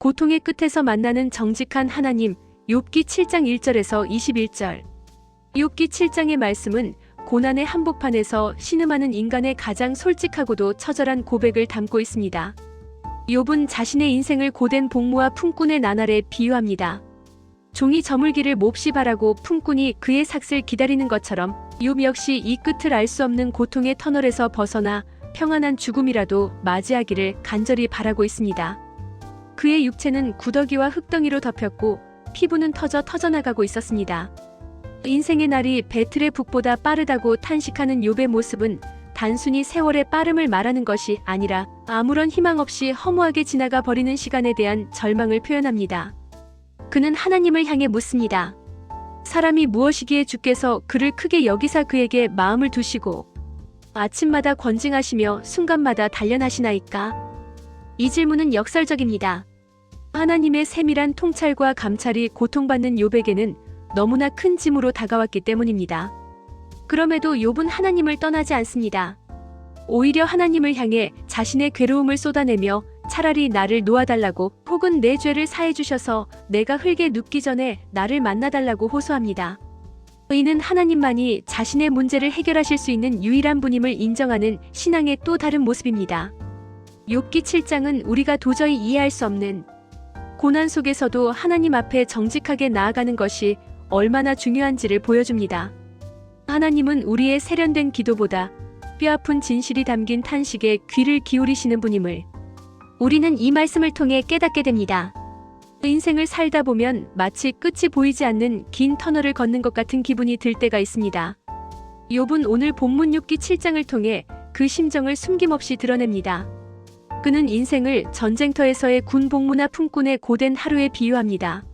고통의 끝에서 만나는 정직한 하나님 욥기 7장 1절에서 21절. 욥기 7장의 말씀은 고난의 한복판에서 신음하는 인간의 가장 솔직하고도 처절한 고백을 담고 있습니다. 욥은 자신의 인생을 고된 복무와 품꾼의 나날에 비유합니다. 종이 저물기를 몹시 바라고 품꾼이 그의 삭슬 기다리는 것처럼 욥 역시 이 끝을 알 수 없는 고통의 터널에서 벗어나 평안한 죽음이라도 맞이하기를 간절히 바라고 있습니다. 그의 육체는 구더기와 흙덩이로 덮였고 피부는 터져 터져나가고 있었습니다. 인생의 날이 배틀의 북보다 빠르다고 탄식하는 욥의 모습은 단순히 세월의 빠름을 말하는 것이 아니라 아무런 희망 없이 허무하게 지나가 버리는 시간에 대한 절망을 표현합니다. 그는 하나님을 향해 묻습니다. 사람이 무엇이기에 주께서 그를 크게 여기사 그에게 마음을 두시고 아침마다 권징하시며 순간마다 단련하시나이까? 이 질문은 역설적입니다. 하나님의 세밀한 통찰과 감찰이 고통받는 욥에게는 너무나 큰 짐으로 다가왔기 때문입니다. 그럼에도 욥은 하나님을 떠나지 않습니다. 오히려 하나님을 향해 자신의 괴로움을 쏟아내며 차라리 나를 놓아달라고 혹은 내 죄를 사해 주셔서 내가 흙에 눕기 전에 나를 만나달라고 호소합니다. 이는 하나님만이 자신의 문제를 해결하실 수 있는 유일한 분임을 인정하는 신앙의 또 다른 모습입니다. 욥기 7장은 우리가 도저히 이해할 수 없는 고난 속에서도 하나님 앞에 정직하게 나아가는 것이 얼마나 중요한지를 보여줍니다. 하나님은 우리의 세련된 기도보다 뼈아픈 진실이 담긴 탄식에 귀를 기울이시는 분임을 우리는 이 말씀을 통해 깨닫게 됩니다. 인생을 살다 보면 마치 끝이 보이지 않는 긴 터널을 걷는 것 같은 기분이 들 때가 있습니다. 욥은 오늘 본문 6기 7장을 통해 그 심정을 숨김없이 드러냅니다. 그는 인생을 전쟁터에서의 군 복무나 품꾼의 고된 하루에 비유합니다.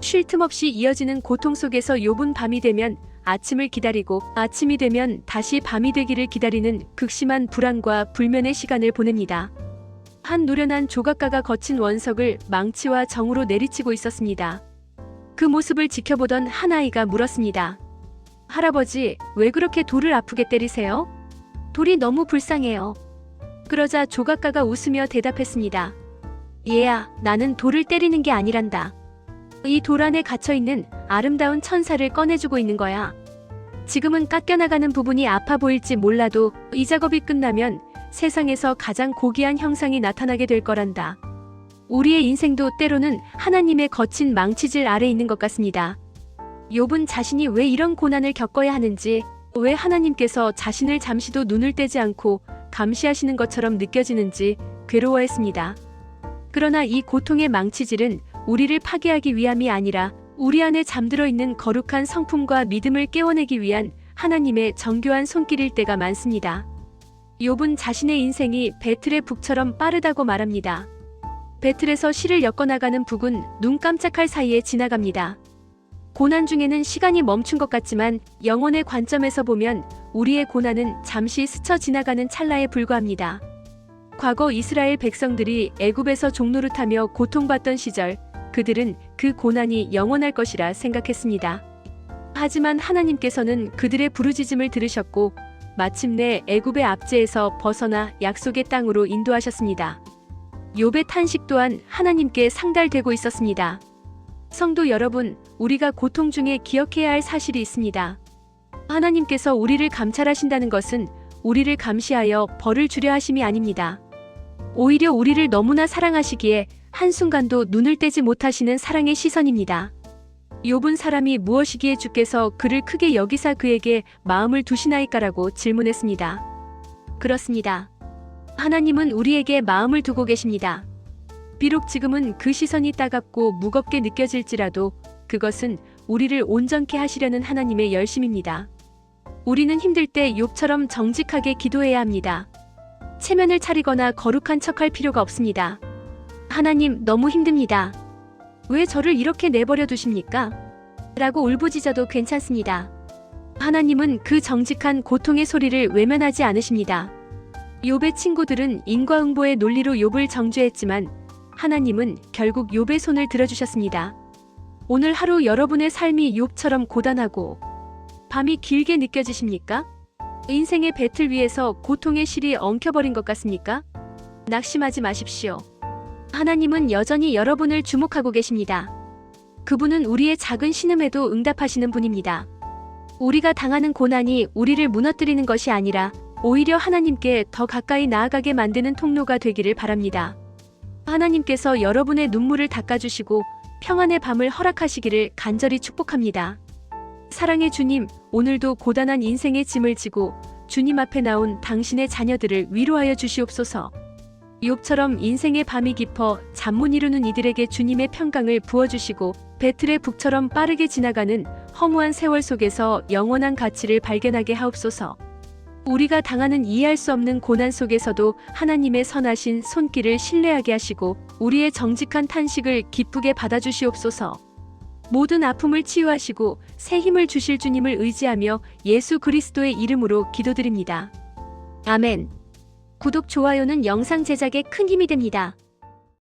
쉴 틈 없이 이어지는 고통 속에서 욥은 밤이 되면 아침을 기다리고 아침이 되면 다시 밤이 되기를 기다리는 극심한 불안과 불면의 시간을 보냅니다. 한 노련한 조각가가 거친 원석을 망치와 정으로 내리치고 있었습니다. 그 모습을 지켜보던 한 아이가 물었습니다. 할아버지, 왜 그렇게 돌을 아프게 때리세요? 돌이 너무 불쌍해요. 그러자 조각가가 웃으며 대답했습니다. 얘야, 나는 돌을 때리는 게 아니란다. 이 돌 안에 갇혀 있는 아름다운 천사를 꺼내주고 있는 거야. 지금은 깎여나가는 부분이 아파 보일지 몰라도 이 작업이 끝나면 세상에서 가장 고귀한 형상이 나타나게 될 거란다. 우리의 인생도 때로는 하나님의 거친 망치질 아래 있는 것 같습니다. 욥은 자신이 왜 이런 고난을 겪어야 하는지, 왜 하나님께서 자신을 잠시도 눈을 떼지 않고 감시하시는 것처럼 느껴지는지 괴로워했습니다. 그러나 이 고통의 망치질은 우리를 파괴하기 위함이 아니라 우리 안에 잠들어 있는 거룩한 성품과 믿음을 깨워내기 위한 하나님의 정교한 손길일 때가 많습니다. 욥은 자신의 인생이 배틀의 북처럼 빠르다고 말합니다. 배틀에서 실을 엮어나가는 북은 눈 깜짝할 사이에 지나갑니다. 고난 중에는 시간이 멈춘 것 같지만 영혼의 관점에서 보면 우리의 고난은 잠시 스쳐 지나가는 찰나에 불과합니다. 과거 이스라엘 백성들이 애굽에서 종노릇하며 고통받던 시절 그들은 그 고난이 영원할 것이라 생각했습니다. 하지만 하나님께서는 그들의 부르짖음을 들으셨고 마침내 애굽의 압제에서 벗어나 약속의 땅으로 인도하셨습니다. 욥의 탄식 또한 하나님께 상달되고 있었습니다. 성도 여러분, 우리가 고통 중에 기억해야 할 사실이 있습니다. 하나님께서 우리를 감찰하신다는 것은 우리를 감시하여 벌을 주려 하심이 아닙니다. 오히려 우리를 너무나 사랑하시기에 한순간도 눈을 떼지 못하시는 사랑의 시선입니다. 욥은 사람이 무엇이기에 주께서 그를 크게 여기사 그에게 마음을 두시나이까라고 질문했습니다. 그렇습니다. 하나님은 우리에게 마음을 두고 계십니다. 비록 지금은 그 시선이 따갑고 무겁게 느껴질지라도 그것은 우리를 온전케 하시려는 하나님의 열심입니다. 우리는 힘들 때 욥처럼 정직하게 기도해야 합니다. 체면을 차리거나 거룩한 척할 필요가 없습니다. 하나님 너무 힘듭니다. 왜 저를 이렇게 내버려 두십니까? 라고 울부짖어도 괜찮습니다. 하나님은 그 정직한 고통의 소리를 외면하지 않으십니다. 욥의 친구들은 인과응보의 논리로 욥을 정죄했지만 하나님은 결국 욥의 손을 들어주셨습니다. 오늘 하루 여러분의 삶이 욥처럼 고단하고 밤이 길게 느껴지십니까? 인생의 배틀 위에서 고통의 실이 엉켜버린 것 같습니까? 낙심하지 마십시오. 하나님은 여전히 여러분을 주목하고 계십니다. 그분은 우리의 작은 신음에도 응답하시는 분입니다. 우리가 당하는 고난이 우리를 무너뜨리는 것이 아니라 오히려 하나님께 더 가까이 나아가게 만드는 통로가 되기를 바랍니다. 하나님께서 여러분의 눈물을 닦아주시고 평안의 밤을 허락하시기를 간절히 축복합니다. 사랑의 주님, 오늘도 고단한 인생의 짐을 지고 주님 앞에 나온 당신의 자녀들을 위로하여 주시옵소서. 욥처럼 인생의 밤이 깊어 잠 못 이루는 이들에게 주님의 평강을 부어주시고 배틀의 북처럼 빠르게 지나가는 허무한 세월 속에서 영원한 가치를 발견하게 하옵소서. 우리가 당하는 이해할 수 없는 고난 속에서도 하나님의 선하신 손길을 신뢰하게 하시고 우리의 정직한 탄식을 기쁘게 받아주시옵소서. 모든 아픔을 치유하시고 새 힘을 주실 주님을 의지하며 예수 그리스도의 이름으로 기도드립니다. 아멘. 구독, 좋아요는 영상 제작에 큰 힘이 됩니다.